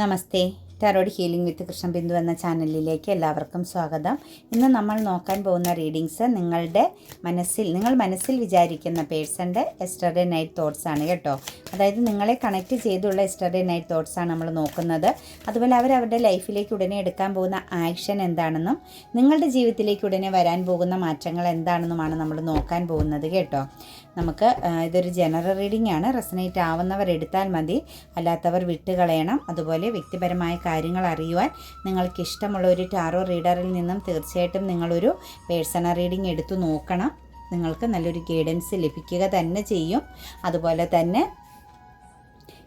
Namaste. Tarot healing with Krishna Bindu എന്ന ചാനലിലേക്ക് എല്ലാവർക്കും സ്വാഗതം. ഇന്ന് നമ്മൾ നോക്കാൻ പോകുന്ന റീഡിങ്സ് നിങ്ങളുടെ മനസ്സിൽ നിങ്ങൾ മനസ്സിൽ വിചാരിക്കുന്ന പേഴ്സന്റെ എസ്റ്റർഡേ നൈറ്റ് തോട്ട്സ് ആണ് കേട്ടോ. അതായത് നിങ്ങളെ കണക്റ്റ് ചെയ്തുള്ള എസ്റ്റർഡേ നൈറ്റ് തോട്ട്സ് ആണ് നമ്മൾ നോക്കുന്നത്. അതുപോലെ അവർ അവരുടെ ലൈഫിലേക്ക് ഉടനെ എടുക്കാൻ പോകുന്ന ആക്ഷൻ എന്താണെന്നും നിങ്ങളുടെ ജീവിതത്തിലേക്ക് ഉടനെ വരാൻ പോകുന്ന മാറ്റങ്ങൾ എന്താണെന്നുമാണ് നമ്മൾ നോക്കാൻ പോകുന്നത് കേട്ടോ. നമുക്ക് ഇതൊരു ജനറൽ റീഡിംഗ് ആണ്. റെസനേറ്റ് ആവുന്നവർ എടുത്താൽ മതി. അല്ലാത്തവർ വിട്ടുകളയണം അതുപോലെ വ്യക്തിപരമായ കാര്യങ്ങൾ അറിയുവാൻ നിങ്ങൾക്ക് ഇഷ്ടമുള്ള ഒരു ടാറോ റീഡറിൽ നിന്നും തീർച്ചയായിട്ടും നിങ്ങളൊരു പേഴ്സണൽ റീഡിംഗ് എടുത്തു നോക്കണം. നിങ്ങൾക്ക് നല്ലൊരു ഗൈഡൻസ് ലഭിക്കുക തന്നെ ചെയ്യും. അതുപോലെ തന്നെ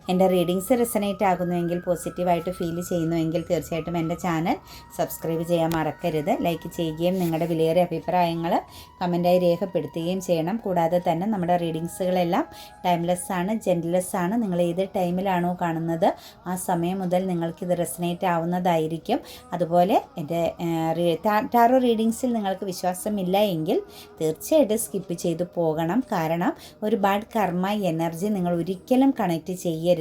എന്റെ റീഡിങ്സ് റെസനേറ്റ് ആകുന്നുവെങ്കിൽ പോസിറ്റീവായിട്ട് ഫീൽ ചെയ്യുന്നുവെങ്കിൽ തീർച്ചയായിട്ടും എന്റെ ചാനൽ സബ്സ്ക്രൈബ് ചെയ്യാൻ മറക്കരുത്. ലൈക്ക് ചെയ്യുകയും നിങ്ങളുടെ വിലയേറിയ അഭിപ്രായങ്ങൾ കമന്റായി രേഖപ്പെടുത്തുകയും ചെയ്യണം. കൂടാതെ തന്നെ നമ്മുടെ റീഡിങ്സുകളെല്ലാം ടൈംലെസ് ആണ് ജെൻലെസ് ആണ്. നിങ്ങൾ ഏത് ടൈമിലാണോ കാണുന്നത് ആ സമയം മുതൽ നിങ്ങൾക്കിത് റെസനേറ്റ് ആവുന്നതായിരിക്കും. അതുപോലെ എന്റെ ടാറോ റീഡിങ്സിൽ നിങ്ങൾക്ക് വിശ്വാസമില്ല എങ്കിൽ തീർച്ചയായിട്ടും സ്കിപ്പ് ചെയ്തു പോകണം. കാരണം ഒരു ബാഡ് കർമ്മ എനർജി നിങ്ങൾ ഒരിക്കലും കണക്ട് ചെയ്യരുത്.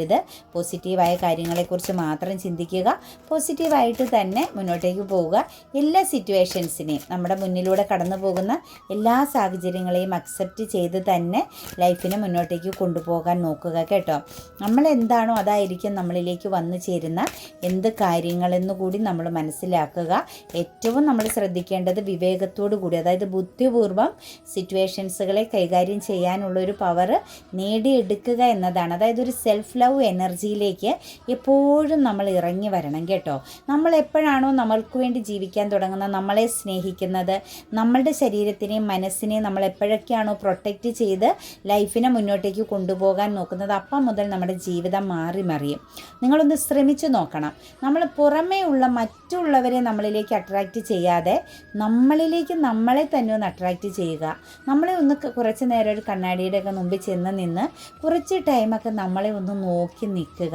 പോസിറ്റീവായ കാര്യങ്ങളെക്കുറിച്ച് മാത്രം ചിന്തിക്കുക. പോസിറ്റീവായിട്ട് തന്നെ മുന്നോട്ടേക്ക് പോവുക. എല്ലാ സിറ്റുവേഷൻസിനെയും നമ്മുടെ മുന്നിലൂടെ കടന്നു പോകുന്ന എല്ലാ സാഹചര്യങ്ങളെയും അക്സെപ്റ്റ് ചെയ്ത് തന്നെ ലൈഫിനെ മുന്നോട്ടേക്ക് കൊണ്ടുപോകാൻ നോക്കുക കേട്ടോ. നമ്മൾ എന്താണോ അതായിരിക്കും നമ്മളിലേക്ക് വന്നു ചേരുന്ന എന്ത് കാര്യങ്ങളെന്ന് കൂടി നമ്മൾ മനസ്സിലാക്കുക. ഏറ്റവും നമ്മൾ ശ്രദ്ധിക്കേണ്ടത് വിവേകത്തോടു കൂടി അതായത് ബുദ്ധിപൂർവം സിറ്റുവേഷൻസുകളെ കൈകാര്യം ചെയ്യാനുള്ള ഒരു പവർ നേടിയെടുക്കുക എന്നതാണ്. അതായത് ഒരു സെൽഫ് ലവ് എനർജിയിലേക്ക് എപ്പോഴും നമ്മൾ ഇറങ്ങി വരണം കേട്ടോ. നമ്മൾ എപ്പോഴാണോ നമ്മൾക്ക് വേണ്ടി ജീവിക്കാൻ തുടങ്ങുന്നത് നമ്മളെ സ്നേഹിക്കുന്നത് നമ്മളുടെ ശരീരത്തിനെയും മനസ്സിനെയും നമ്മൾ എപ്പോഴൊക്കെയാണോ പ്രൊട്ടക്റ്റ് ചെയ്ത് ലൈഫിനെ മുന്നോട്ടേക്ക് കൊണ്ടുപോകാൻ നോക്കുന്നത് അപ്പം മുതൽ നമ്മുടെ ജീവിതം മാറി മറിയും. നിങ്ങളൊന്ന് ശ്രമിച്ചു നോക്കണം. നമ്മൾ പുറമേ ഉള്ള മറ്റുള്ളവരെ നമ്മളിലേക്ക് അട്രാക്റ്റ് ചെയ്യാതെ നമ്മളിലേക്ക് നമ്മളെ തന്നെ ഒന്ന് അട്രാക്റ്റ് ചെയ്യുക. നമ്മളെ ഒന്ന് കുറച്ച് നേരം ഒരു കണ്ണാടിയുടെ ഒക്കെ മുമ്പിൽ ചെന്ന് നിന്ന് കുറച്ച് ടൈമൊക്കെ നമ്മളെ ഒന്ന് നോക്കി നിൽക്കുക.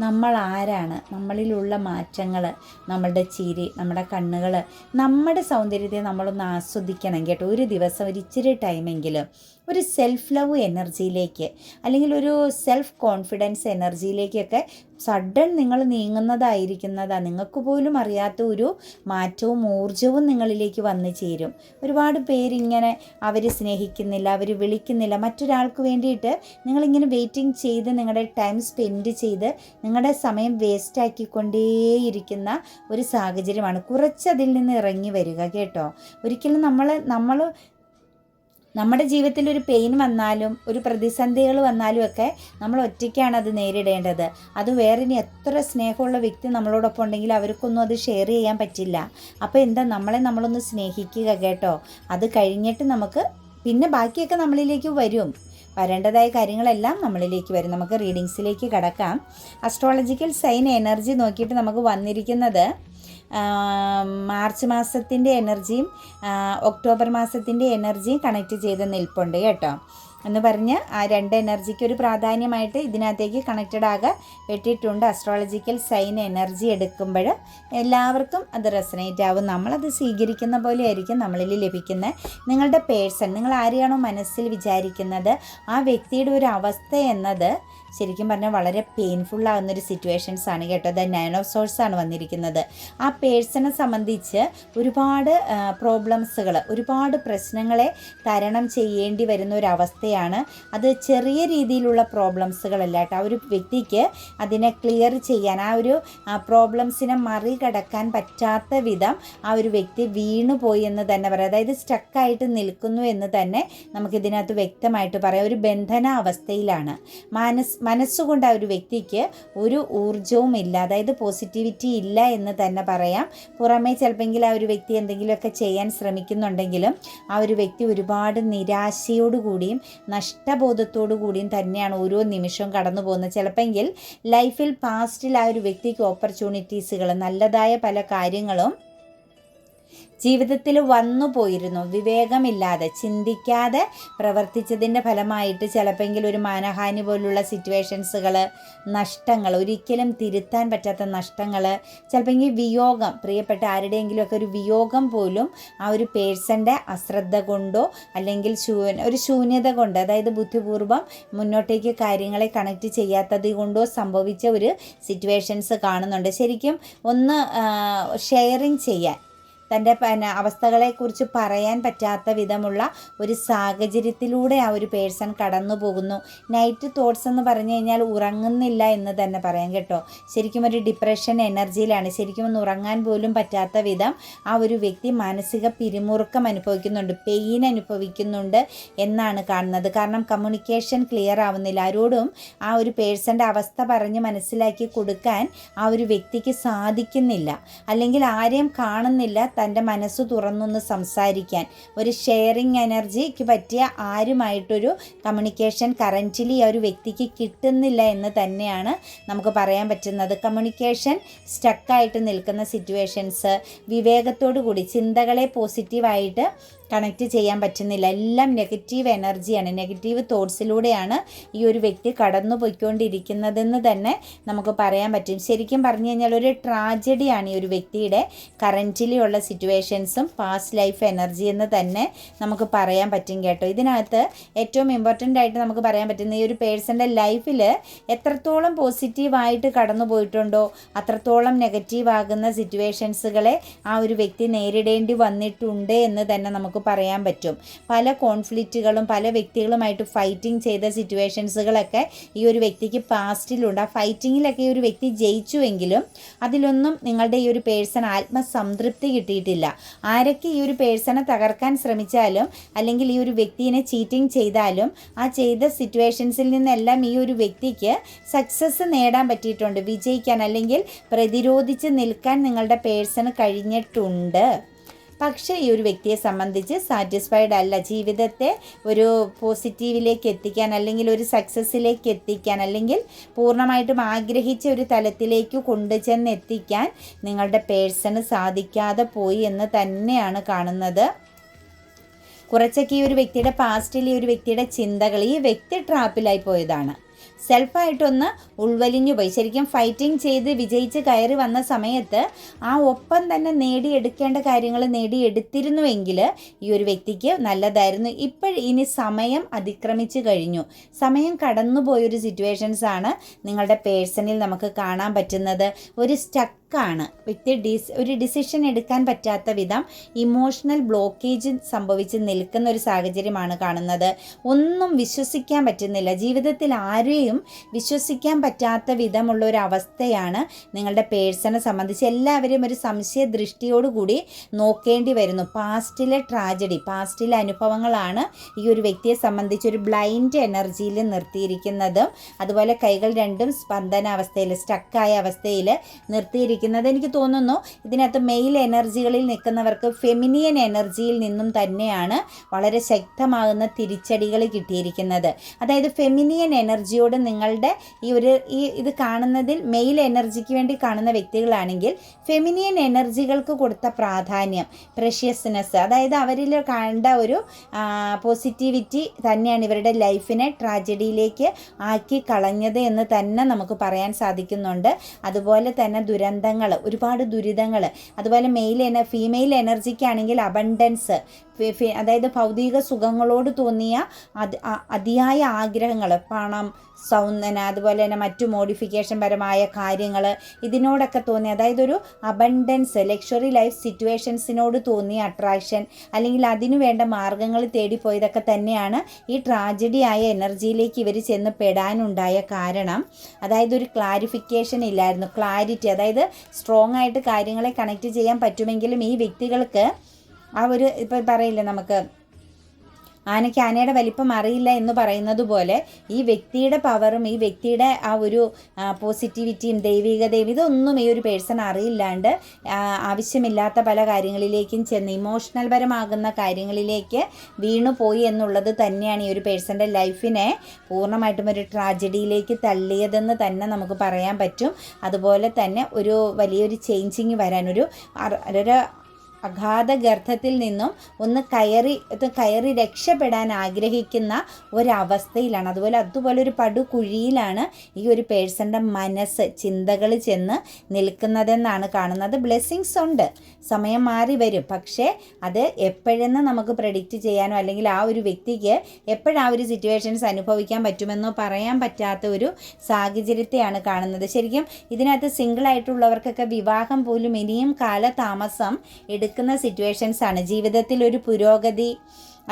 നമ്മൾ ആരാണ്? നമ്മളിലുള്ള മാറ്റങ്ങൾ നമ്മളുടെ ചിരി നമ്മുടെ കണ്ണുകൾ നമ്മുടെ സൗന്ദര്യത്തെ നമ്മളൊന്ന് ആസ്വദിക്കണം കേട്ടോ. ഒരു ദിവസം ഒരു ഇച്ചിരി ടൈമെങ്കിലും ഒരു സെൽഫ് ലവ് എനർജിയിലേക്ക് അല്ലെങ്കിൽ ഒരു സെൽഫ് കോൺഫിഡൻസ് എനർജിയിലേക്കൊക്കെ സഡൻ നിങ്ങൾ നീങ്ങുന്നതായിരിക്കുന്നതാണ് നിങ്ങൾക്ക് പോലും അറിയാത്ത ഒരു മാറ്റവും ഊർജവും നിങ്ങളിലേക്ക് വന്നു ചേരും. ഒരുപാട് പേരിങ്ങനെ അവർ സ്നേഹിക്കുന്നില്ല അവർ വിളിക്കുന്നില്ല. മറ്റൊരാൾക്ക് വേണ്ടിയിട്ട് നിങ്ങളിങ്ങനെ വെയിറ്റിംഗ് ചെയ്ത് നിങ്ങളുടെ ടൈം സ്പെൻഡ് ചെയ്ത് നിങ്ങളുടെ സമയം വേസ്റ്റാക്കിക്കൊണ്ടേയിരിക്കുന്ന ഒരു സാഹചര്യമാണ്. കുറച്ചതിൽ നിന്ന് ഇറങ്ങി വരിക കേട്ടോ. ഒരിക്കലും നമ്മൾ നമ്മൾ നമ്മുടെ ജീവിതത്തിൽ ഒരു പെയിൻ വന്നാലും ഒരു പ്രതിസന്ധികൾ വന്നാലും ഒക്കെ നമ്മൾ ഒറ്റയ്ക്കാണ് അത് നേരിടേണ്ടത്. അത് വേറെ ഇനി എത്ര സ്നേഹമുള്ള വ്യക്തി നമ്മളോടൊപ്പം ഉണ്ടെങ്കിൽ അവർക്കൊന്നും അത് ഷെയർ ചെയ്യാൻ പറ്റില്ല. അപ്പോൾ എന്താ നമ്മളെ നമ്മളൊന്ന് സ്നേഹിക്കുക കേട്ടോ. അത് കഴിഞ്ഞിട്ട് നമുക്ക് പിന്നെ ബാക്കിയൊക്കെ നമ്മളിലേക്ക് വരും. വരേണ്ടതായ കാര്യങ്ങളെല്ലാം നമ്മളിലേക്ക് വരും. നമുക്ക് റീഡിങ്സിലേക്ക് കടക്കാം. അസ്ട്രോളജിക്കൽ സൈൻ എനർജി നോക്കിയിട്ട് നമുക്ക് വന്നിരിക്കുന്നത് മാർച്ച് മാസത്തിന്റെ എനർജിയും ഒക്ടോബർ മാസത്തിന്റെ എനർജിയും കണക്റ്റ് ചെയ്ത് നിൽപ്പുണ്ട് കേട്ടോ. എന്ന് പറഞ്ഞ് ആ രണ്ട് എനർജിക്ക് ഒരു പ്രാധാന്യമായിട്ട് ഇതിനകത്തേക്ക് കണക്റ്റഡ് ആകെ വെട്ടിയിട്ടുണ്ട് അസ്ട്രോളജിക്കൽ സൈൻ എനർജി എടുക്കുമ്പോൾ എല്ലാവർക്കും അത് റെസനേറ്റ് ആവും. നമ്മളത് സ്വീകരിക്കുന്ന പോലെ ആയിരിക്കും നമ്മളിൽ ലഭിക്കുന്ന നിങ്ങളുടെ പേഴ്സൺ നിങ്ങൾ ആരെയാണോ മനസ്സിൽ വിചാരിക്കുന്നത് ആ വ്യക്തിയുടെ ഒരു അവസ്ഥ എന്നത് ശരിക്കും പറഞ്ഞാൽ വളരെ പെയിൻഫുൾ ആകുന്ന ഒരു സിറ്റുവേഷൻസ് ആണ് കേട്ടോ. ദ നയൻ ഓഫ് സോഴ്സ് ആണ് വന്നിരിക്കുന്നത്. ആ പേഴ്സണെ സംബന്ധിച്ച് ഒരുപാട് പ്രോബ്ലംസുകൾ ഒരുപാട് പ്രശ്നങ്ങളെ തരണം ചെയ്യേണ്ടി വരുന്ന ഒരു അവസ്ഥയാണ്. അത് ചെറിയ രീതിയിലുള്ള പ്രോബ്ലംസുകളല്ല കേട്ടോ. ആ ഒരു വ്യക്തിക്ക് അതിനെ ക്ലിയർ ചെയ്യാൻ ആ ഒരു പ്രോബ്ലംസിനെ മറികടക്കാൻ പറ്റാത്ത വിധം ആ ഒരു വ്യക്തി വീണുപോയി എന്ന് തന്നെ പറയാം. അതായത് സ്റ്റക്കായിട്ട് നിൽക്കുന്നു എന്ന് തന്നെ നമുക്കിതിനകത്ത് വ്യക്തമായിട്ട് പറയാം. ഒരു ബന്ധന അവസ്ഥയിലാണ് മനസ് മനസ്സുകൊണ്ട് ആ ഒരു വ്യക്തിക്ക് ഒരു ഊർജവും ഇല്ല. അതായത് പോസിറ്റിവിറ്റി ഇല്ല എന്ന് തന്നെ പറയാം. പുറമേ ചിലപ്പോൾ ആ ഒരു വ്യക്തി എന്തെങ്കിലുമൊക്കെ ചെയ്യാൻ ശ്രമിക്കുന്നുണ്ടെങ്കിലും ആ ഒരു വ്യക്തി ഒരുപാട് നിരാശയോടുകൂടിയും നഷ്ടബോധത്തോടു കൂടിയും തന്നെയാണ് ഓരോ നിമിഷവും കടന്നു പോകുന്നത്. ചിലപ്പോൾ ലൈഫിൽ പാസ്റ്റിൽ ആ ഒരു വ്യക്തിക്ക് ഓപ്പർച്യൂണിറ്റീസുകൾ നല്ലതായ പല കാര്യങ്ങളും ജീവിതത്തിൽ വന്നു പോയിരുന്നു. വിവേകമില്ലാതെ ചിന്തിക്കാതെ പ്രവർത്തിച്ചതിന്റെ ഫലമായിട്ട് ചിലപ്പോൾ ഒരു മാനഹാനി പോലുള്ള സിറ്റുവേഷൻസുകൾ നഷ്ടങ്ങൾ ഒരിക്കലും തിരുത്താൻ പറ്റാത്ത നഷ്ടങ്ങൾ ചിലപ്പോൾ വിയോഗം പ്രിയപ്പെട്ട ആരുടെയെങ്കിലുമൊക്കെ ഒരു വിയോഗം പോലും ആ ഒരു പേഴ്സന്റെ അശ്രദ്ധ കൊണ്ടോ അല്ലെങ്കിൽ ശൂ ഒരു ശൂന്യത കൊണ്ട് അതായത് ബുദ്ധിപൂർവം മുന്നോട്ടേക്ക് കാര്യങ്ങളെ കണക്റ്റ് ചെയ്യാത്തത് കൊണ്ടോ സംഭവിച്ച ഒരു സിറ്റുവേഷൻസ് കാണുന്നുണ്ട്. ശരിക്കും ഒന്ന് ഷെയറിങ് ചെയ്യാൻ തന്റെ പിന്നെ അവസ്ഥകളെക്കുറിച്ച് പറയാൻ പറ്റാത്ത വിധമുള്ള ഒരു സാഹചര്യത്തിലൂടെ ആ ഒരു പേഴ്സൺ കടന്നു പോകുന്നു. നൈറ്റ് തോട്ട്സ് എന്ന് പറഞ്ഞു കഴിഞ്ഞാൽ ഉറങ്ങുന്നില്ല എന്ന് തന്നെ പറയാം കേട്ടോ. ശരിക്കും ഒരു ഡിപ്രഷൻ എനർജിയിലാണ് ശരിക്കും ഒന്ന് ഉറങ്ങാൻ പോലും പറ്റാത്ത വിധം ആ ഒരു വ്യക്തി മാനസിക പിരിമുറുക്കം അനുഭവിക്കുന്നുണ്ട്. പെയിൻ അനുഭവിക്കുന്നുണ്ട് എന്നാണ് കാണുന്നത്. കാരണം കമ്മ്യൂണിക്കേഷൻ ക്ലിയർ ആവുന്നില്ല. ആരോടും ആ ഒരു പേഴ്സന്റെ അവസ്ഥ പറഞ്ഞ് മനസ്സിലാക്കി കൊടുക്കാൻ ആ ഒരു വ്യക്തിക്ക് സാധിക്കുന്നില്ല. അല്ലെങ്കിൽ ആരെയും കാണുന്നില്ല. തന്റെ മനസ്സ് തുറന്നൊന്ന് സംസാരിക്കാൻ. ഒരു ഷെയറിങ് എനർജിക്ക് പറ്റിയ ആരുമായിട്ടൊരു കമ്മ്യൂണിക്കേഷൻ കറന്റിലി ആ ഒരു വ്യക്തിക്ക് കിട്ടുന്നില്ല എന്ന് തന്നെയാണ് നമുക്ക് പറയാൻ പറ്റുന്നത്. കമ്മ്യൂണിക്കേഷൻ സ്റ്റക്കായിട്ട് നിൽക്കുന്ന സിറ്റുവേഷൻസ് വിവേകത്തോടു കൂടി ചിന്തകളെ പോസിറ്റീവായിട്ട് കണക്റ്റ് ചെയ്യാൻ പറ്റുന്നില്ല. എല്ലാം നെഗറ്റീവ് എനർജിയാണ് നെഗറ്റീവ് തോട്ട്സിലൂടെയാണ് ഈ ഒരു വ്യക്തി കടന്നു പോയിക്കൊണ്ടിരിക്കുന്നതെന്ന് തന്നെ നമുക്ക് പറയാൻ പറ്റും. ശരിക്കും പറഞ്ഞു കഴിഞ്ഞാൽ ഒരു ട്രാജഡിയാണ് ഈ ഒരു വ്യക്തിയുടെ കറന്റിലി ഉള്ള സിറ്റുവേഷൻസും പാസ്റ്റ് ലൈഫ് എനർജി എന്ന് തന്നെ നമുക്ക് പറയാൻ പറ്റും കേട്ടോ. ഇതിനകത്ത് ഏറ്റവും ഇമ്പോർട്ടന്റ് ആയിട്ട് നമുക്ക് പറയാൻ പറ്റുന്ന ഈ ഒരു പേഴ്സന്റെ ലൈഫിൽ എത്രത്തോളം പോസിറ്റീവായിട്ട് കടന്നു പോയിട്ടുണ്ടോ അത്രത്തോളം നെഗറ്റീവ് ആകുന്ന സിറ്റുവേഷൻസുകളെ ആ ഒരു വ്യക്തി നേരിടേണ്ടി വന്നിട്ടുണ്ട് എന്ന് തന്നെ നമുക്ക് പറയാൻ പറ്റും. പല കോൺഫ്ലിക്റ്റുകളും പല വ്യക്തികളുമായിട്ട് ഫൈറ്റിംഗ് ചെയ്ത സിറ്റുവേഷൻസുകളൊക്കെ ഈ ഒരു വ്യക്തിക്ക് പാസ്റ്റിലുണ്ട് ആ ഫൈറ്റിങ്ങിലൊക്കെ ഈ ഒരു വ്യക്തി ജയിച്ചുവെങ്കിലും അതിലൊന്നും നിങ്ങളുടെ ഈ ഒരു പേഴ്സൺ ആത്മസംതൃപ്തി കിട്ടിയിട്ടില്ല ആരൊക്കെ ഈ ഒരു പേഴ്സണെ തകർക്കാൻ ശ്രമിച്ചാലും അല്ലെങ്കിൽ ഈ ഒരു വ്യക്തിയെ ചീറ്റിംഗ് ചെയ്താലും ആ ചെയ്ത സിറ്റുവേഷൻസിൽ നിന്നെല്ലാം ഈ ഒരു വ്യക്തിക്ക് സക്സസ് നേടാൻ പറ്റിയിട്ടുണ്ട്. വിജയിക്കാൻ അല്ലെങ്കിൽ പ്രതിരോധിച്ച് നിൽക്കാൻ നിങ്ങളുടെ പേഴ്സണ് കഴിഞ്ഞിട്ടുണ്ട്. പക്ഷേ ഈ ഒരു വ്യക്തിയെ സംബന്ധിച്ച് സാറ്റിസ്ഫൈഡ് അല്ല. ജീവിതത്തെ ഒരു പോസിറ്റീവിലേക്ക് എത്തിക്കാൻ അല്ലെങ്കിൽ ഒരു സക്സസ്സിലേക്ക് എത്തിക്കാൻ അല്ലെങ്കിൽ പൂർണമായിട്ടും ആഗ്രഹിച്ച ഒരു തലത്തിലേക്ക് കൊണ്ടുചെന്ന് എത്തിക്കാൻ നിങ്ങളുടെ പേഴ്സണ് സാധിക്കാതെ പോയി എന്ന് തന്നെയാണ് കാണുന്നത്. കുറച്ചൊക്കെ ഈ ഒരു വ്യക്തിയുടെ പാസ്റ്റിൽ ഈ ഒരു വ്യക്തിയുടെ ചിന്തകൾ ഈ വ്യക്തി ട്രാപ്പിലായി പോയതാണ്. സെൽഫായിട്ടൊന്ന് ഉൾവലിഞ്ഞു പോയി. ശരിക്കും ഫൈറ്റിംഗ് ചെയ്ത് വിജയിച്ച് കയറി വന്ന സമയത്ത് ആ ഒപ്പം തന്നെ നേടിയെടുക്കേണ്ട കാര്യങ്ങൾ നേടിയെടുത്തിരുന്നുവെങ്കിൽ ഈ ഒരു വ്യക്തിക്ക് നല്ലതായിരുന്നു. ഇപ്പോൾ ഇനി സമയം അതിക്രമിച്ചു കഴിഞ്ഞു. സമയം കടന്നുപോയൊരു സിറ്റുവേഷൻസ് ആണ് നിങ്ങളുടെ പേഴ്സണിൽ നമുക്ക് കാണാൻ പറ്റുന്നത്. ഒരു സ്റ്റക്ക് സ്റ്റക്കാണ് വ്യക്തി ഡിസ് ഒരു ഡിസിഷൻ എടുക്കാൻ പറ്റാത്ത വിധം ഇമോഷണൽ ബ്ലോക്കേജ് സംഭവിച്ച് നിൽക്കുന്ന ഒരു സാഹചര്യമാണ് കാണുന്നത്. ഒന്നും വിശ്വസിക്കാൻ പറ്റുന്നില്ല. ജീവിതത്തിൽ ആരെയും വിശ്വസിക്കാൻ പറ്റാത്ത വിധമുള്ള ഒരു അവസ്ഥയാണ് നിങ്ങളുടെ പേഴ്സണെ സംബന്ധിച്ച് എല്ലാവരും ഒരു സംശയ ദൃഷ്ടിയോടുകൂടി നോക്കേണ്ടി വരുന്നു. പാസ്റ്റിലെ ട്രാജഡി പാസ്റ്റിലെ അനുഭവങ്ങളാണ് ഈ ഒരു വ്യക്തിയെ സംബന്ധിച്ച് ഒരു ബ്ലൈൻഡ് എനർജിയിൽ നിർത്തിയിരിക്കുന്നതും അതുപോലെ കൈകൾ രണ്ടും സ്പന്ദന സ്പന്ദനാവസ്ഥയിൽ സ്റ്റക്കായ അവസ്ഥയിൽ നിർത്തിയിരിക്കുന്നത് ഇരിക്കുന്നത് എനിക്ക് തോന്നുന്നു ഇതിനകത്ത് മെയിൽ എനർജികളിൽ നിൽക്കുന്നവർക്ക് ഫെമിനിയൻ എനർജിയിൽ നിന്നും തന്നെയാണ് വളരെ ശക്തമാകുന്ന തിരിച്ചടികൾ കിട്ടിയിരിക്കുന്നത്. അതായത് ഫെമിനിയൻ എനർജിയോട് നിങ്ങളുടെ ഈ ഒരു ഈ ഇത് കാണുന്നതിൽ മെയിൽ എനർജിക്ക് വേണ്ടി കാണുന്ന വ്യക്തികളാണെങ്കിൽ ഫെമിനിയൻ എനർജികൾക്ക് കൊടുത്ത പ്രാധാന്യം പ്രഷ്യസ്നെസ് അതായത് അവരിൽ കണ്ട ഒരു പോസിറ്റിവിറ്റി തന്നെയാണ് ഇവരുടെ ലൈഫിനെ ട്രാജഡിയിലേക്ക് ആക്കി കളഞ്ഞത് എന്ന് തന്നെ നമുക്ക് പറയാൻ സാധിക്കുന്നുണ്ട്. അതുപോലെ തന്നെ ദുരന്ത ദുരിതങ്ങൾ ഒരുപാട് ദുരിതങ്ങൾ അതുപോലെ മെയിൽ എന ഫീമെയിൽ എനർജിക്കാണെങ്കിൽ അബണ്ടൻസ് അതായത് ഭൗതിക സുഖങ്ങളോട് തോന്നിയ അതിയായ ആഗ്രഹങ്ങൾ പണം സൗന്ദന അതുപോലെ തന്നെ മറ്റു മോഡിഫിക്കേഷൻ പരമായ കാര്യങ്ങൾ ഇതിനോടൊക്കെ തോന്നി. അതായത് ഒരു അബണ്ടൻസ് ലക്ഷറി ലൈഫ് സിറ്റുവേഷൻസിനോട് തോന്നിയ അട്രാക്ഷൻ അല്ലെങ്കിൽ അതിനു വേണ്ട മാർഗങ്ങൾ തേടിപ്പോയതൊക്കെ തന്നെയാണ് ഈ ട്രാജഡി ആയ എനർജിയിലേക്ക് ഇവർ ചെന്ന് പെടാനുണ്ടായ കാരണം. അതായത് ഒരു ക്ലാരിഫിക്കേഷൻ ഇല്ലായിരുന്നു. ക്ലാരിറ്റി അതായത് സ്ട്രോങ് ആയിട്ട് കാര്യങ്ങളെ കണക്ട് ചെയ്യാൻ പറ്റുമെങ്കിലും ഈ വ്യക്തികൾക്ക് ആ ഒരു ഇപ്പം പറയില്ലേ നമുക്ക് ആനയ്ക്ക് ആനയുടെ വലിപ്പം അറിയില്ല എന്ന് പറയുന്നത് പോലെ ഈ വ്യക്തിയുടെ പവറും ഈ വ്യക്തിയുടെ ആ ഒരു പോസിറ്റിവിറ്റിയും ദൈവികതയും ഇതൊന്നും ഈ ഒരു പേഴ്സൺ അറിയില്ലാണ്ട് ആവശ്യമില്ലാത്ത പല കാര്യങ്ങളിലേക്കും ചെന്ന് ഇമോഷണൽ പരമാകുന്ന കാര്യങ്ങളിലേക്ക് വീണു പോയി എന്നുള്ളത് തന്നെയാണ് ഈ ഒരു പേഴ്സന്റെ ലൈഫിനെ പൂർണമായിട്ടും ഒരു ട്രാജഡിയിലേക്ക് തള്ളിയതെന്ന് തന്നെ നമുക്ക് പറയാൻ പറ്റും. അതുപോലെ തന്നെ ഒരു വലിയൊരു ചേഞ്ചിങ് വരാൻ ഒരു ഒരു അഗാധ ഗർഭത്തിൽ നിന്നും ഒന്ന് കയറി കയറി രക്ഷപ്പെടാൻ ആഗ്രഹിക്കുന്ന ഒരവസ്ഥയിലാണ്. അതുപോലെ അതുപോലെ ഒരു പടുകുഴിയിലാണ് ഈ ഒരു പേഴ്സന്റെ മനസ്സ് ചിന്തകൾ ചെന്ന് നിൽക്കുന്നതെന്നാണ് കാണുന്നത്. ബ്ലെസ്സിങ്സ് ഉണ്ട്. സമയം മാറി വരും. പക്ഷേ അത് എപ്പോഴെന്ന് നമുക്ക് പ്രഡിക്റ്റ് ചെയ്യാനോ അല്ലെങ്കിൽ ആ ഒരു വ്യക്തിക്ക് എപ്പോഴാ ഒരു സിറ്റുവേഷൻസ് അനുഭവിക്കാൻ പറ്റുമെന്നോ പറയാൻ പറ്റാത്ത ഒരു സാഹചര്യത്തെയാണ് കാണുന്നത്. ശരിക്കും ഇതിനകത്ത് സിംഗിൾ ആയിട്ടുള്ളവർക്കൊക്കെ വിവാഹം പോലും ഇനിയും കാലതാമസം എടുക്കുന്ന സിറ്റുവേഷൻസ് ആണ്. ജീവിതത്തിൽ ഒരു പുരോഗതി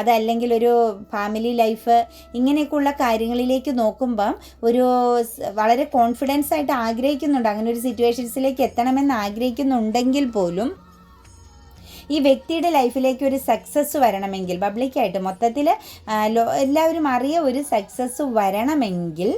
അതല്ലെങ്കിൽ ഒരു ഫാമിലി ലൈഫ് ഇങ്ങനെയൊക്കെയുള്ള കാര്യങ്ങളിലേക്ക് നോക്കുമ്പം ഒരു വളരെ കോൺഫിഡൻസ് ആയിട്ട് ആഗ്രഹിക്കുന്നുണ്ട്. അങ്ങനെ ഒരു സിറ്റുവേഷൻസിലേക്ക് എത്തണമെന്ന് ആഗ്രഹിക്കുന്നുണ്ടെങ്കിൽ പോലും ഈ വ്യക്തിയുടെ ലൈഫിലേക്ക് ഒരു സക്സസ് വരണമെങ്കിൽ പബ്ലിക്കായിട്ട് മൊത്തത്തിൽ എല്ലാവരും അറിയ ഒരു സക്സസ് വരണമെങ്കിൽ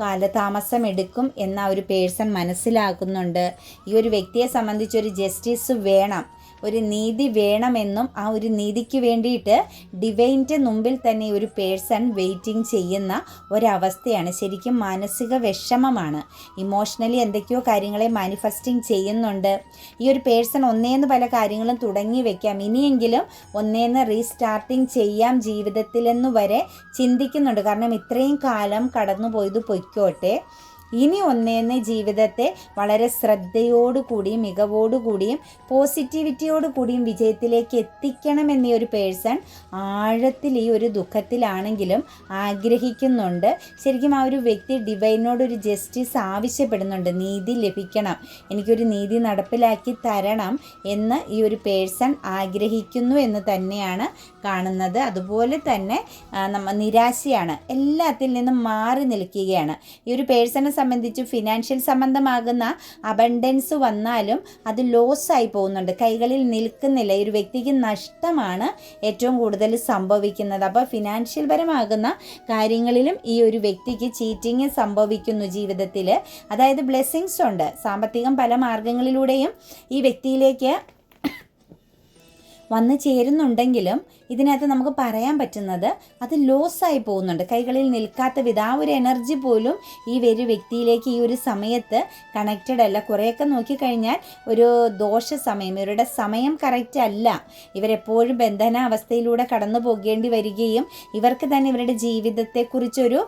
കാലതാമസം എടുക്കും എന്ന ഒരു പേഴ്സൺ മനസ്സിലാക്കുന്നുണ്ട്. ഈ ഒരു വ്യക്തിയെ സംബന്ധിച്ചൊരു ജസ്റ്റിസ് വേണം. ഒരു നീതി വേണമെന്നും ആ ഒരു നീതിക്ക് വേണ്ടിയിട്ട് ഡിവൈന്റെ മുമ്പിൽ തന്നെ ഒരു പേഴ്സൺ വെയിറ്റിംഗ് ചെയ്യുന്ന ഒരവസ്ഥയാണ്. ശരിക്കും മാനസിക വിഷമമാണ്. ഇമോഷണലി എന്തൊക്കെയോ കാര്യങ്ങളെ മാനിഫെസ്റ്റിംഗ് ചെയ്യുന്നുണ്ട്. ഈ ഒരു പേഴ്സൺ ഒന്നേന്ന് പല കാര്യങ്ങളും തുടങ്ങി വെക്കാം. ഇനിയെങ്കിലും ഒന്നേന്ന് റീസ്റ്റാർട്ടിങ് ചെയ്യാം ജീവിതത്തിലെന്ന് വരെ ചിന്തിക്കുന്നുണ്ട്. കാരണം ഇത്രയും കാലം കടന്നു പോയത് പൊയ്ക്കോട്ടെ. ഇനി ഒന്നേന്ന് ജീവിതത്തെ വളരെ ശ്രദ്ധയോടുകൂടിയും മികവോടുകൂടിയും പോസിറ്റിവിറ്റിയോട് കൂടിയും വിജയത്തിലേക്ക് എത്തിക്കണമെന്ന ഒരു പേഴ്സൺ ആഴത്തിൽ ഈ ഒരു ദുഃഖത്തിലാണെങ്കിലും ആഗ്രഹിക്കുന്നുണ്ട്. ശരിക്കും ആ ഒരു വ്യക്തി ഡിവൈനോടൊരു ജസ്റ്റിസ് ആവശ്യപ്പെടുന്നുണ്ട്. നീതി ലഭിക്കണം. എനിക്കൊരു നീതി നടപ്പിലാക്കി തരണം എന്ന് ഈ ഒരു പേഴ്സൺ ആഗ്രഹിക്കുന്നു എന്ന് തന്നെയാണ് കാണുന്നത്. അതുപോലെ തന്നെ നമ്മ നിരാശയാണ്. എല്ലാത്തിൽ നിന്നും മാറി നിൽക്കുകയാണ്. ഈ ഒരു പേഴ്സണെ സംബന്ധിച്ച് ഫിനാൻഷ്യൽ സംബന്ധമാകുന്ന അബണ്ടൻസ് വന്നാലും അത് ലോസ് ആയി പോകുന്നുണ്ട്. കൈകളിൽ നിൽക്കുന്നില്ല. ഒരു വ്യക്തിക്ക് നഷ്ടമാണ് ഏറ്റവും കൂടുതൽ സംഭവിക്കുന്നത്. അപ്പോൾ ഫിനാൻഷ്യൽ പരമാകുന്ന കാര്യങ്ങളിലും ഈ ഒരു വ്യക്തിക്ക് ചീറ്റിങ് സംഭവിക്കുന്നു ജീവിതത്തിൽ. അതായത് ബ്ലെസ്സിങ്സ് ഉണ്ട്. സാമ്പത്തികം പല മാർഗങ്ങളിലൂടെയും ഈ വ്യക്തിയിലേക്ക് വന്നു ചേരുന്നുണ്ടെങ്കിലും ഇതിനകത്ത് നമുക്ക് പറയാൻ പറ്റുന്നത് അത് ലോസായി പോകുന്നുണ്ട്. കൈകളിൽ നിൽക്കാത്ത വിധം ആ ഒരു എനർജി പോലും ഈ ഒരു വ്യക്തിയിലേക്ക് ഈ ഒരു സമയത്ത് കണക്റ്റഡ് അല്ല. കുറേയൊക്കെ നോക്കിക്കഴിഞ്ഞാൽ ഒരു ദോഷ സമയം ഇവരുടെ സമയം കറക്റ്റ് അല്ല. ഇവരെപ്പോഴും ബന്ധനാവസ്ഥയിലൂടെ കടന്നു പോകേണ്ടി വരികയും ഇവർക്ക് തന്നെ ഇവരുടെ ജീവിതത്തെക്കുറിച്ചൊരു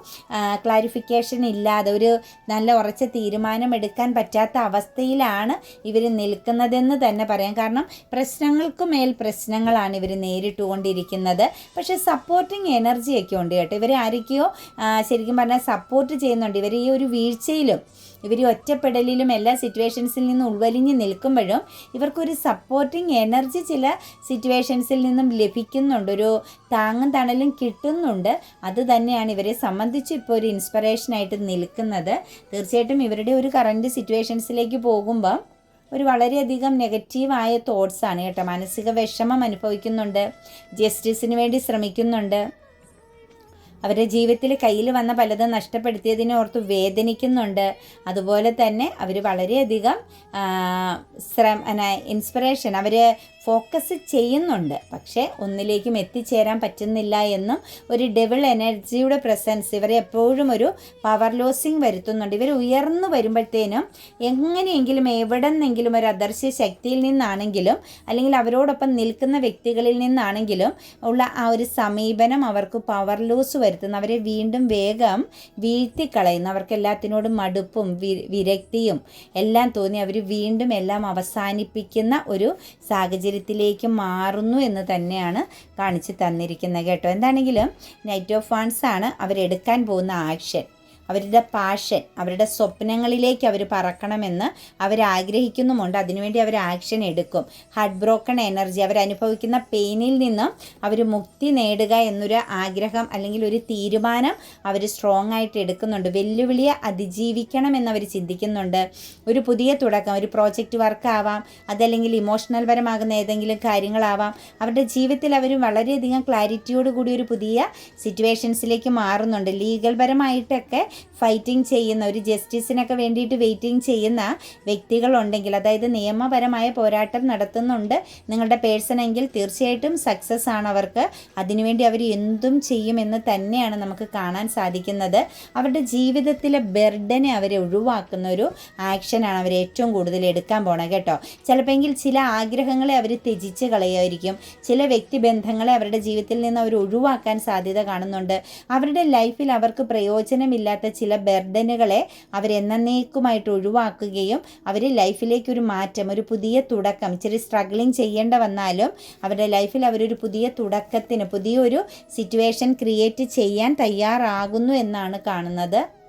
ക്ലാരിഫിക്കേഷൻ ഇല്ലാതെ ഒരു നല്ല ഉറച്ച തീരുമാനം എടുക്കാൻ പറ്റാത്ത അവസ്ഥയിലാണ് ഇവർ നിൽക്കുന്നതെന്ന് തന്നെ പറയാം. കാരണം പ്രശ്നങ്ങൾക്ക് മേൽ പ്രശ്നങ്ങളാണ് ഇവർ നേരിട്ടുകൊണ്ടിരിക്കുന്നത്. പക്ഷേ സപ്പോർട്ടിങ് എനർജിയൊക്കെ ഉണ്ട് കേട്ടോ. ഇവരെ ആരൊക്കെയോ ശരിക്കും പറഞ്ഞാൽ സപ്പോർട്ട് ചെയ്യുന്നുണ്ട്. ഇവർ ഈ ഒരു വീഴ്ചയിലും ഇവർ ഒറ്റപ്പെടലിലും എല്ലാ സിറ്റുവേഷൻസിൽ നിന്ന് ഉൾവലിഞ്ഞ് നിൽക്കുമ്പോഴും ഇവർക്കൊരു സപ്പോർട്ടിങ് എനർജി ചില സിറ്റുവേഷൻസിൽ നിന്നും ലഭിക്കുന്നുണ്ട്. ഒരു താങ്ങും തണലും കിട്ടുന്നുണ്ട്. അത് തന്നെയാണ് ഇവരെ സംബന്ധിച്ച് ഇപ്പോൾ ഒരു ഇൻസ്പിറേഷനായിട്ട് നിൽക്കുന്നത്. തീർച്ചയായിട്ടും ഇവരുടെ ഒരു കറന്റ് സിറ്റുവേഷൻസിലേക്ക് പോകുമ്പം ഒരു വളരെയധികം നെഗറ്റീവായ തോട്ട്സാണ് കേട്ടോ. മാനസിക വിഷമം അനുഭവിക്കുന്നുണ്ട്. ജസ്റ്റിസിന് വേണ്ടി ശ്രമിക്കുന്നുണ്ട്. അവരുടെ ജീവിതത്തിൽ കയ്യിൽ വന്ന പലതും നഷ്ടപ്പെടുത്തിയതിനെ ഓർത്ത് വേദനിക്കുന്നുണ്ട്. അതുപോലെ തന്നെ അവർ വളരെയധികം ശ്രമ ഇൻസ്പിറേഷൻ അവർ ഫോക്കസ് ചെയ്യുന്നുണ്ട്. പക്ഷേ ഒന്നിലേക്കും എത്തിച്ചേരാൻ പറ്റുന്നില്ല എന്നും ഒരു ഡെവിൾ എനർജിയുടെ പ്രസൻസ് ഇവരെ എപ്പോഴും ഒരു പവർ ലോസിങ് വരുത്തുന്നുണ്ട്. ഇവർ ഉയർന്നു വരുമ്പോഴത്തേനും എങ്ങനെയെങ്കിലും എവിടെ നിന്നെങ്കിലും ഒരു അദർശ്യ ശക്തിയിൽ നിന്നാണെങ്കിലും അല്ലെങ്കിൽ അവരോടൊപ്പം നിൽക്കുന്ന വ്യക്തികളിൽ നിന്നാണെങ്കിലും ഉള്ള ആ ഒരു സമീപനം അവർക്ക് പവർ ലോസ് വരുത്തുന്ന. അവരെ വീണ്ടും വേഗം വീഴ്ത്തിക്കളയുന്നു. അവർക്ക് എല്ലാത്തിനോടും മടുപ്പും വിരക്തിയും എല്ലാം തോന്നി. അവർ വീണ്ടും എല്ലാം അവസാനിപ്പിക്കുന്ന ഒരു സാഹചര്യം സാഹചര്യത്തിലേക്ക് മാറുന്നു എന്ന് തന്നെയാണ് കാണിച്ചു തന്നിരിക്കുന്നത് കേട്ടോ. എന്താണെങ്കിലും നൈറ്റ് ഓഫ് ഫണ്ട്സ് ആണ് അവരെടുക്കാൻ പോകുന്ന ആക്ഷൻ അവരുടെ പാഷൻ അവരുടെ സ്വപ്നങ്ങളിലേക്ക് അവർ പറക്കണമെന്ന് അവരാഗ്രഹിക്കുന്നുമുണ്ട്. അതിനുവേണ്ടി അവർ ആക്ഷൻ എടുക്കും. ഹാർട്ട് ബ്രോക്കൺ എനർജി അവരനുഭവിക്കുന്ന പെയിനിൽ നിന്നും അവർ മുക്തി നേടുക എന്നൊരു ആഗ്രഹം അല്ലെങ്കിൽ ഒരു തീരുമാനം അവർ സ്ട്രോങ് ആയിട്ട് എടുക്കുന്നുണ്ട്. വെല്ലുവിളിയെ അതിജീവിക്കണം എന്നവർ ചിന്തിക്കുന്നുണ്ട്. ഒരു പുതിയ തുടക്കം ഒരു പ്രോജക്റ്റ് വർക്ക് ആവാം അതല്ലെങ്കിൽ ഇമോഷണൽ പരമാകുന്ന ഏതെങ്കിലും കാര്യങ്ങളാവാം. അവരുടെ ജീവിതത്തിൽ അവർ വളരെയധികം ക്ലാരിറ്റിയോടുകൂടി ഒരു പുതിയ സിറ്റുവേഷൻസിലേക്ക് മാറുന്നുണ്ട്. ലീഗൽ പരമായിട്ടൊക്കെ ഫൈറ്റിംഗ് ചെയ്യുന്ന ഒരു ജസ്റ്റിസിനൊക്കെ വേണ്ടിയിട്ട് വെയിറ്റിംഗ് ചെയ്യുന്ന വ്യക്തികളുണ്ടെങ്കിൽ അതായത് നിയമപരമായ പോരാട്ടം നടത്തുന്നുണ്ട് നിങ്ങളുടെ പേഴ്സണെങ്കിൽ തീർച്ചയായിട്ടും സക്സസ് ആണ് അവർക്ക്. അതിനുവേണ്ടി അവർ എന്തും ചെയ്യുമെന്ന് തന്നെയാണ് നമുക്ക് കാണാൻ സാധിക്കുന്നത്. അവരുടെ ജീവിതത്തിലെ ബെർഡനെ അവരെ ഒഴിവാക്കുന്ന ഒരു ആക്ഷനാണ് അവർ ഏറ്റവും കൂടുതൽ എടുക്കാൻ പോണത് കേട്ടോ. ചിലപ്പോൾ ചില ആഗ്രഹങ്ങളെ അവർ ത്യജിച്ച് കളയുമായിരിക്കും ചില വ്യക്തിബന്ധങ്ങളെ അവരുടെ ജീവിതത്തിൽ നിന്ന് അവർ ഒഴിവാക്കാൻ സാധ്യത കാണുന്നുണ്ട്. അവരുടെ ലൈഫിൽ അവർക്ക് പ്രയോജനമില്ലാത്ത ചില ബെർഡനുകളെ അവരെന്നേക്കുമായിട്ട് ഒഴിവാക്കുകയും അവർ ലൈഫിലേക്ക് ഒരു മാറ്റം ഒരു പുതിയ തുടക്കം ഇച്ചിരി സ്ട്രഗ്ലിങ് ചെയ്യേണ്ട വന്നാലും അവരുടെ ലൈഫിൽ അവരൊരു പുതിയ തുടക്കത്തിന് പുതിയൊരു സിറ്റുവേഷൻ ക്രിയേറ്റ് ചെയ്യാൻ തയ്യാറാകുന്നു എന്നാണ് കാണുന്നത്.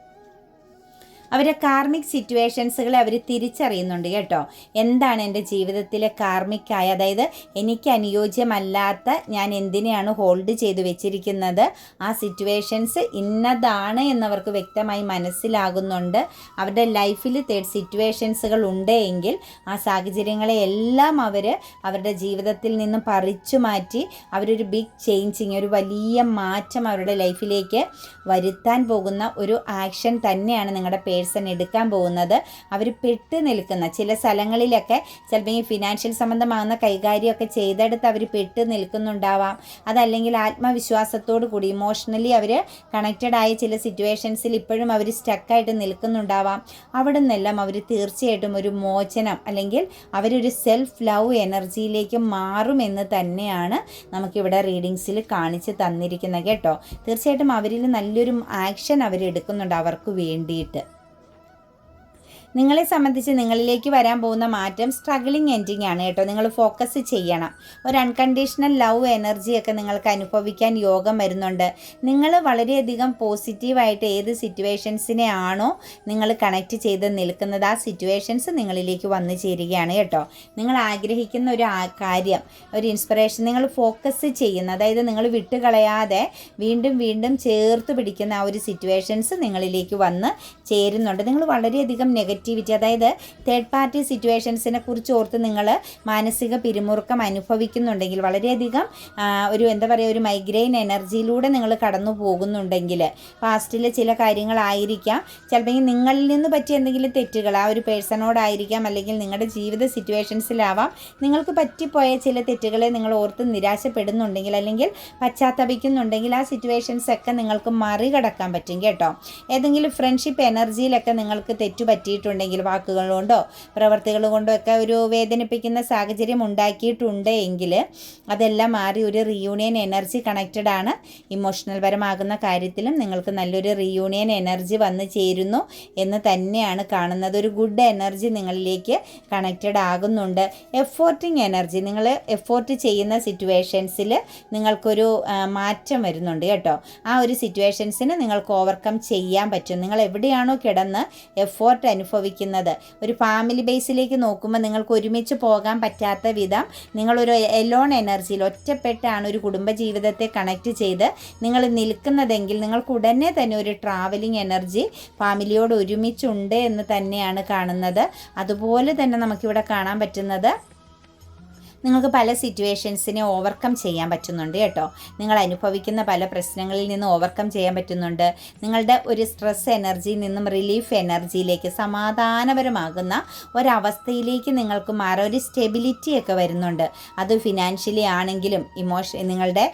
അവരെ കാർമിക് സിറ്റുവേഷൻസുകളെ അവർ തിരിച്ചറിയുന്നുണ്ട് കേട്ടോ. എന്താണ് എന്റെ ജീവിതത്തിലെ കാർമിക്കായ അതായത് എനിക്ക് അനുയോജ്യമല്ലാത്ത ഞാൻ എന്തിനെയാണ് ഹോൾഡ് ചെയ്തു വെച്ചിരിക്കുന്നത്? ആ സിറ്റുവേഷൻസ് ഇന്നതാണ് എന്നവർക്ക് വ്യക്തമായി മനസ്സിലാകുന്നുണ്ട്. അവരുടെ ലൈഫിൽ തേർഡ് സിറ്റുവേഷൻസുകൾ ഉണ്ട് എങ്കിൽ ആ സാഹചര്യങ്ങളെ എല്ലാം അവർ അവരുടെ ജീവിതത്തിൽ നിന്നും പറിച്ചു മാറ്റി അവരൊരു ബിഗ് ചേഞ്ചിങ് ഒരു വലിയ മാറ്റം അവരുടെ ലൈഫിലേക്ക് വരുത്താൻ പോകുന്ന ഒരു ആക്ഷൻ തന്നെയാണ് നിങ്ങളുടെ എടുക്കാൻ പോകുന്നത്. അവർ പെട്ട് നിൽക്കുന്ന ചില സ്ഥലങ്ങളിലൊക്കെ ചിലപ്പോൾ ഈ ഫിനാൻഷ്യൽ സംബന്ധമാകുന്ന കൈകാര്യമൊക്കെ ചെയ്തെടുത്ത് അവർ പെട്ട് നിൽക്കുന്നുണ്ടാവാം. അതല്ലെങ്കിൽ ആത്മവിശ്വാസത്തോടു കൂടി ഇമോഷണലി അവർ കണക്റ്റഡ് ആയ ചില സിറ്റുവേഷൻസിൽ ഇപ്പോഴും അവർ സ്റ്റക്കായിട്ട് നിൽക്കുന്നുണ്ടാവാം. അവിടെ നിന്നെല്ലാം അവർ തീർച്ചയായിട്ടും ഒരു മോചനം അല്ലെങ്കിൽ അവരൊരു സെൽഫ് ലവ് എനർജിയിലേക്ക് മാറുമെന്ന് തന്നെയാണ് നമുക്കിവിടെ റീഡിങ്സിൽ കാണിച്ച് തന്നിരിക്കുന്നത് കേട്ടോ. തീർച്ചയായിട്ടും അവരിൽ നല്ലൊരു ആക്ഷൻ അവരെടുക്കുന്നുണ്ട് അവർക്ക് വേണ്ടിയിട്ട്. നിങ്ങളെ സംബന്ധിച്ച് നിങ്ങളിലേക്ക് വരാൻ പോകുന്ന മാറ്റം സ്ട്രഗിളിങ് എൻഡിങ് ആണ് കേട്ടോ. നിങ്ങൾ ഫോക്കസ് ചെയ്യണം. ഒരു അൺകണ്ടീഷണൽ ലവ് എനർജിയൊക്കെ നിങ്ങൾക്ക് അനുഭവിക്കാൻ യോഗം വരുന്നുണ്ട്. നിങ്ങൾ വളരെയധികം പോസിറ്റീവായിട്ട് ഏത് സിറ്റുവേഷൻസിനെ ആണോ നിങ്ങൾ കണക്ട് ചെയ്ത് നിൽക്കുന്നത് ആ സിറ്റുവേഷൻസ് നിങ്ങളിലേക്ക് വന്നു ചേരുകയാണ് കേട്ടോ. നിങ്ങൾ ആഗ്രഹിക്കുന്ന ഒരു കാര്യം ഒരു ഇൻസ്പിറേഷൻ നിങ്ങൾ ഫോക്കസ് ചെയ്യുന്ന അതായത് നിങ്ങൾ വിട്ടുകളയാതെ വീണ്ടും വീണ്ടും ചേർത്ത് പിടിക്കുന്ന ആ ഒരു സിറ്റുവേഷൻസ് നിങ്ങളിലേക്ക് വന്ന് ചേരുന്നുണ്ട്. നിങ്ങൾ വളരെയധികം നെഗറ്റീവ് നെഗറ്റിവിറ്റി അതായത് തേർഡ് പാർട്ടി സിറ്റുവേഷൻസിനെ കുറിച്ച് ഓർത്ത് നിങ്ങൾ മാനസിക പിരിമുറുക്കം അനുഭവിക്കുന്നുണ്ടെങ്കിൽ വളരെയധികം ഒരു എന്താ പറയുക ഒരു മൈഗ്രെയിൻ എനർജിയിലൂടെ നിങ്ങൾ കടന്നു പോകുന്നുണ്ടെങ്കിൽ പാസ്റ്റിലെ ചില കാര്യങ്ങളായിരിക്കാം. ചിലപ്പോൾ നിങ്ങളിൽ നിന്ന് പറ്റിയ എന്തെങ്കിലും തെറ്റുകൾ ആ ഒരു പേഴ്സണോടായിരിക്കാം അല്ലെങ്കിൽ നിങ്ങളുടെ ജീവിത സിറ്റുവേഷൻസിലാവാം നിങ്ങൾക്ക് പറ്റിപ്പോയ ചില തെറ്റുകളെ നിങ്ങൾ ഓർത്ത് നിരാശപ്പെടുന്നുണ്ടെങ്കിൽ അല്ലെങ്കിൽ പശ്ചാത്തപിക്കുന്നുണ്ടെങ്കിൽ ആ സിറ്റുവേഷൻസ് ഒക്കെ നിങ്ങൾക്ക് മറികടക്കാൻ പറ്റും കേട്ടോ. ഏതെങ്കിലും ഫ്രണ്ട്ഷിപ്പ് എനർജിയിലൊക്കെ നിങ്ങൾക്ക് തെറ്റു ഉണ്ടെങ്കിൽ വാക്കുകൾ കൊണ്ടോ പ്രവർത്തികൾ കൊണ്ടോ ഒക്കെ ഒരു വേദനിപ്പിക്കുന്ന സാഹചര്യം ഉണ്ടാക്കിയിട്ടുണ്ട് എങ്കിൽ അതെല്ലാം മാറി ഒരു റീയൂണിയൻ എനർജി കണക്റ്റഡ് ആണ്. ഇമോഷണൽ പരമാകുന്ന കാര്യത്തിലും നിങ്ങൾക്ക് നല്ലൊരു റീയൂണിയൻ എനർജി വന്ന് ചേരുന്നു എന്ന് തന്നെയാണ് കാണുന്നത്. ഒരു ഗുഡ് എനർജി നിങ്ങളിലേക്ക് കണക്റ്റഡ് ആകുന്നുണ്ട്. എഫോർട്ടിങ് എനർജി നിങ്ങൾ എഫോർട്ട് ചെയ്യുന്ന സിറ്റുവേഷൻസിൽ നിങ്ങൾക്കൊരു മാറ്റം വരുന്നുണ്ട് കേട്ടോ. ആ ഒരു സിറ്റുവേഷൻസിന് നിങ്ങൾക്ക് ഓവർകം ചെയ്യാൻ പറ്റും. നിങ്ങൾ എവിടെയാണോ കിടന്ന് എഫോർട്ട് അനുഭവിക്കുന്നത് അനുഭവിക്കുന്നത്. ഒരു ഫാമിലി ബേസിലേക്ക് നോക്കുമ്പോൾ നിങ്ങൾക്ക് ഒരുമിച്ച് പോകാൻ പറ്റാത്ത വിധം നിങ്ങളൊരു എലോൺ എനർജിയിൽ ഒറ്റപ്പെട്ടാണ് ഒരു കുടുംബജീവിതത്തെ കണക്ട് ചെയ്ത് നിങ്ങൾ നിൽക്കുന്നതെങ്കിൽ നിങ്ങൾക്ക് ഉടനെ തന്നെ ഒരു ട്രാവലിംഗ് എനർജി ഫാമിലിയോട് ഒരുമിച്ചുണ്ട് എന്ന് തന്നെയാണ് കാണുന്നത്. അതുപോലെ തന്നെ നമുക്കിവിടെ കാണാൻ പറ്റുന്നത് നിങ്ങൾക്ക് പല സിറ്റുവേഷൻസിനെ ഓവർകം ചെയ്യാൻ പറ്റുന്നുണ്ട് കേട്ടോ. നിങ്ങൾ അനുഭവിക്കുന്ന പല പ്രശ്നങ്ങളിൽ നിന്ന് ഓവർകം ചെയ്യാൻ പറ്റുന്നുണ്ട്. നിങ്ങളുടെ ഒരു സ്ട്രെസ് എനർജിയിൽ നിന്നും റിലീഫ് എനർജിയിലേക്ക് സമാധാനപരമാകുന്ന ഒരവസ്ഥയിലേക്ക് നിങ്ങൾക്ക് മാറാം ഒരു സ്റ്റെബിലിറ്റി ഒക്കെ വരുന്നുണ്ട്. അത് ഫിനാൻഷ്യലി ആണെങ്കിലും ഇമോഷൻ നിങ്ങളുടെ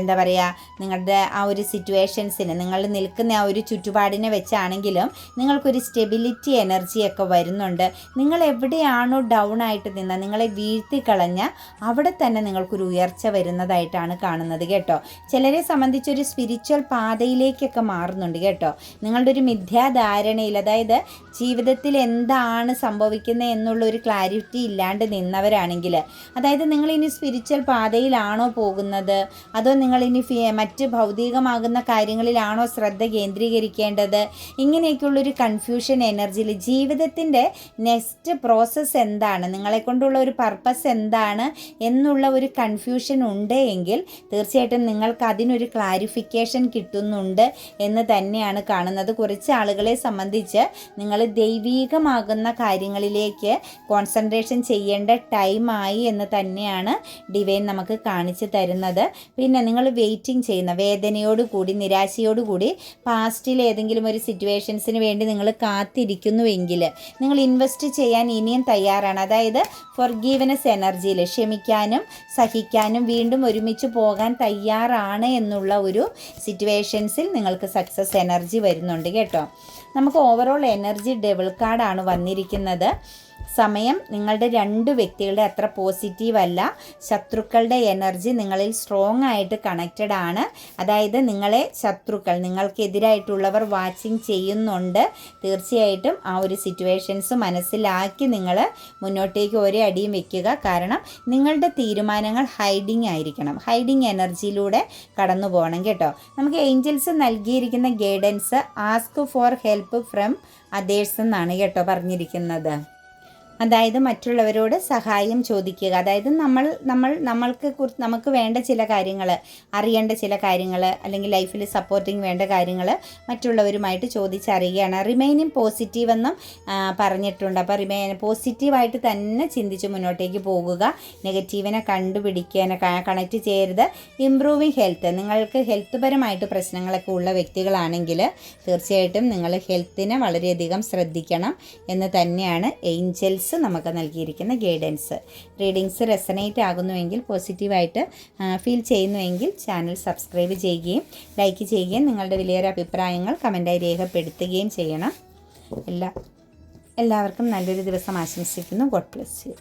എന്താ പറയുക നിങ്ങളുടെ ആ ഒരു സിറ്റുവേഷൻസിന് നിങ്ങൾ നിൽക്കുന്ന ആ ഒരു ചുറ്റുപാടിനെ വെച്ചാണെങ്കിലും നിങ്ങൾക്കൊരു സ്റ്റെബിലിറ്റി എനർജിയൊക്കെ വരുന്നുണ്ട്. നിങ്ങൾ എവിടെയാണോ ഡൗൺ ആയിട്ട് നിന്ന നിങ്ങളെ വീഴ്ത്തി കളഞ്ഞ അവിടെ തന്നെ നിങ്ങൾക്കൊരു ഉയർച്ച വരുന്നതായിട്ടാണ് കാണുന്നത് കേട്ടോ. ചിലരെ സംബന്ധിച്ചൊരു സ്പിരിച്വൽ പാതയിലേക്കൊക്കെ മാറുന്നുണ്ട് കേട്ടോ. നിങ്ങളുടെ ഒരു മിഥ്യാധാരണയിൽ അതായത് ജീവിതത്തിൽ എന്താണ് സംഭവിക്കുന്നത് എന്നുള്ള ഒരു ക്ലാരിറ്റി ഇല്ലാണ്ട് നിന്നവരാണെങ്കിൽ അതായത് നിങ്ങൾ ഇനി സ്പിരിച്വൽ പാതയിലാണോ പോകുന്നത്? അതോ നിങ്ങൾ ഇനി മറ്റ് ഭൗതികമാകുന്ന കാര്യങ്ങളിലാണോ ശ്രദ്ധ കേന്ദ്രീകരിക്കേണ്ടത്? ഇങ്ങനെയൊക്കെയുള്ളൊരു കൺഫ്യൂഷൻ എനർജിയിൽ ജീവിതത്തിന്റെ നെക്സ്റ്റ് പ്രോസസ്സ് എന്താണ്? നിങ്ങളെ കൊണ്ടുള്ള ഒരു പർപ്പസ് എന്താണ് എന്നുള്ള ഒരു കൺഫ്യൂഷൻ ഉണ്ട് എങ്കിൽ തീർച്ചയായിട്ടും നിങ്ങൾക്ക് അതിനൊരു ക്ലാരിഫിക്കേഷൻ കിട്ടുന്നുണ്ട് എന്ന് തന്നെയാണ് കാണുന്നത്. കുറച്ച് ആളുകളെ സംബന്ധിച്ച് നിങ്ങൾ ദൈവീകമാകുന്ന കാര്യങ്ങളിലേക്ക് കോൺസെൻട്രേഷൻ ചെയ്യേണ്ട ടൈമായി എന്ന് തന്നെയാണ് ഡിവൈൻ നമുക്ക് കാണിച്ചു തരുന്നത്. പിന്നെ നിങ്ങൾ വെയിറ്റിംഗ് ചെയ്യുന്ന വേദനയോടുകൂടി നിരാശയോടുകൂടി പാസ്റ്റിൽ ഏതെങ്കിലും ഒരു സിറ്റുവേഷൻസിന് വേണ്ടി നിങ്ങൾ കാത്തിരിക്കുന്നുവെങ്കിൽ നിങ്ങൾ ഇൻവെസ്റ്റ് ചെയ്യാൻ ഇനിയും തയ്യാറാണ്. അതായത് ഫൊർഗീവനസ് എനർജിയിൽ ക്ഷമിക്കാനും സഹിക്കാനും വീണ്ടും ഒരുമിച്ച് പോകാൻ തയ്യാറാണ് എന്നുള്ള ഒരു സിറ്റുവേഷൻസിൽ നിങ്ങൾക്ക് സക്സസ് എനർജി വരുന്നുണ്ട് കേട്ടോ. നമുക്ക് ഓവറോൾ എനർജി ഡെബിൾ കാർഡാണ് വന്നിരിക്കുന്നത്. സമയം നിങ്ങളുടെ രണ്ട് വ്യക്തികളുടെ അത്ര പോസിറ്റീവ് അല്ല. ശത്രുക്കളുടെ എനർജി നിങ്ങളിൽ സ്ട്രോങ് ആയിട്ട് കണക്റ്റഡ് ആണ്. അതായത് നിങ്ങളെ ശത്രുക്കൾ നിങ്ങൾക്കെതിരായിട്ടുള്ളവർ വാച്ചിങ് ചെയ്യുന്നുണ്ട്. തീർച്ചയായിട്ടും ആ ഒരു സിറ്റുവേഷൻസ് മനസ്സിലാക്കി നിങ്ങൾ മുന്നോട്ടേക്ക് ഒരേ അടിയും വെക്കുക. കാരണം നിങ്ങളുടെ തീരുമാനങ്ങൾ ഹൈഡിങ് ആയിരിക്കണം. ഹൈഡിങ് എനർജിയിലൂടെ കടന്നു പോകണം കേട്ടോ. നമുക്ക് ഏഞ്ചൽസ് നൽകിയിരിക്കുന്ന guidance ask for help from others എന്നാണ് കേട്ടോ പറഞ്ഞിരിക്കുന്നത്. അതായത് മറ്റുള്ളവരോട് സഹായം ചോദിക്കുക. അതായത് നമ്മൾ നമ്മൾ നമ്മൾക്ക് നമുക്ക് വേണ്ട ചില കാര്യങ്ങൾ അറിയേണ്ട ചില കാര്യങ്ങൾ അല്ലെങ്കിൽ ലൈഫിൽ സപ്പോർട്ടിങ് വേണ്ട കാര്യങ്ങൾ മറ്റുള്ളവരുമായിട്ട് ചോദിച്ചറിയുകയാണ്. റിമൈനിങ് പോസിറ്റീവ് എന്നും പറഞ്ഞിട്ടുണ്ട്. അപ്പോൾ റിമൈൻ പോസിറ്റീവായിട്ട് തന്നെ ചിന്തിച്ച് മുന്നോട്ടേക്ക് പോകുക. നെഗറ്റീവിനെ കണ്ടുപിടിക്കാൻ കണക്ട് ചെയ്യരുത്. Improving health. നിങ്ങൾക്ക് ഹെൽത്ത് പരമായിട്ട് പ്രശ്നങ്ങളൊക്കെ ഉള്ള വ്യക്തികളാണെങ്കിൽ തീർച്ചയായിട്ടും നിങ്ങൾ ഹെൽത്തിനെ വളരെയധികം ശ്രദ്ധിക്കണം എന്ന് തന്നെയാണ് ഏഞ്ചൽസ് നമുക്ക് നൽകിയിരിക്കുന്ന ഗൈഡൻസ്. റീഡിങ്സ് റെസനേറ്റ് ആകുന്നുവെങ്കിൽ പോസിറ്റീവായിട്ട് ഫീൽ ചെയ്യുന്നുവെങ്കിൽ ചാനൽ സബ്സ്ക്രൈബ് ചെയ്യുകയും ലൈക്ക് ചെയ്യുകയും നിങ്ങളുടെ വലിയൊരു അഭിപ്രായങ്ങൾ കമന്റായി രേഖപ്പെടുത്തുകയും ചെയ്യണം. എല്ലാ എല്ലാവർക്കും നല്ലൊരു ദിവസം ആശംസിക്കുന്നു. God bless you.